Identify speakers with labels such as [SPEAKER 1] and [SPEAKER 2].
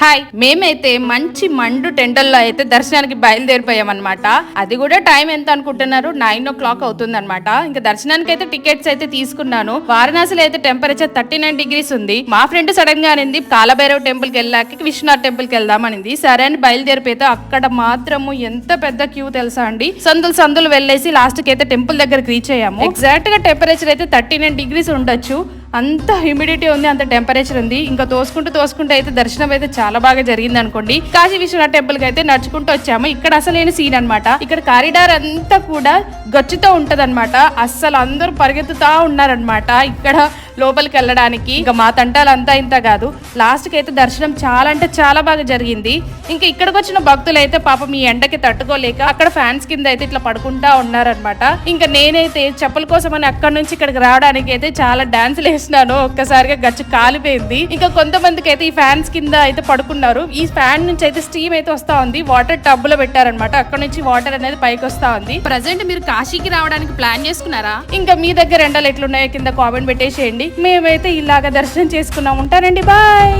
[SPEAKER 1] Hi మేమైతే మంచి మండు టెండల్లో అయితే దర్శనానికి బయలుదేరిపోయామన్నమాట. అది కూడా టైం ఎంత అనుకుంటున్నారు? నైన్ ఓ క్లాక్ అవుతుంది అనమాట ఇంకా దర్శనానికి అయితే టికెట్స్ అయితే తీసుకున్నాను. వారణాసిలో అయితే టెంపరేచర్ థర్టీ నైన్ డిగ్రీస్ ఉంది. మా ఫ్రెండ్ సడన్గా అనింది కాలభైరవ్ టెంపుల్కి వెళ్ళాక విశ్వనాథ్ టెంపుల్కి వెళ్దామనింది సరే అని బయలుదేరిపోతే అక్కడ మాత్రము ఎంత పెద్ద క్యూ తెలుసా అండి? సందులు సందులు వెళ్ళేసి లాస్ట్కి అయితే టెంపుల్ దగ్గరకు రీచ్ అయ్యాము. ఎగ్జాక్ట్గా టెంపరేచర్ అయితే థర్టీ నైన్ డిగ్రీస్ ఉండొచ్చు. అంత హ్యూమిడిటీ ఉంది అంత టెంపరేచర్ ఉంది. ఇంకా తోసుకుంటూ తోసుకుంటూ అయితే దర్శనం అయితే చాలా బాగా జరిగింది అనుకోండి. కాశీ విశ్వనాథ్ టెంపుల్కి అయితే నడుచుకుంటూ వచ్చాము. ఇక్కడ అసలేని సీన్ అన్నమాట. ఇక్కడ కారిడార్ అంతా కూడా గచ్చుతో ఉంటదన్నమాట. అస్సలు అందరూ పరిగెత్తుతా ఉన్నారనమాట ఇక్కడ లోపలికి వెళ్ళడానికి. ఇంకా మా తంటాలు అంతా ఇంత కాదు. లాస్ట్కి అయితే దర్శనం చాలా అంటే చాలా బాగా జరిగింది. ఇంకా ఇక్కడికి వచ్చిన భక్తులు అయితే పాపం ఈ ఎండకి తట్టుకోలేక అక్కడ ఫ్యాన్స్ కింద అయితే ఇట్లా పడుకుంటా ఉన్నారనమాట ఇంకా నేనైతే చెప్పుల కోసం అని అక్కడ నుంచి ఇక్కడికి రావడానికి అయితే చాలా డాన్సులు వేసినాను ఒక్కసారిగా గచ్చు కాలిపోయింది. ఇంకా కొంతమందికి అయితే ఈ ఫ్యాన్స్ కింద అయితే పడుకున్నారు. ఈ ఫ్యాన్ నుంచి అయితే స్టీమ్ అయితే వస్తా ఉంది. వాటర్ టబ్లో పెట్టారనమాట అక్కడ నుంచి వాటర్ అనేది పైకి వస్తా ఉంది. ప్రజెంట్ మీరు కాశీకి రావడానికి ప్లాన్ చేసుకున్నారా? ఇంకా మీ దగ్గర ఎండలు ఎట్లున్నాయో కింద కామెంట్ పెట్టేసేయండి. మేమైతే ఇలాగ దర్శనం చేసుకున్నాం ఉంటారండి బాయ్.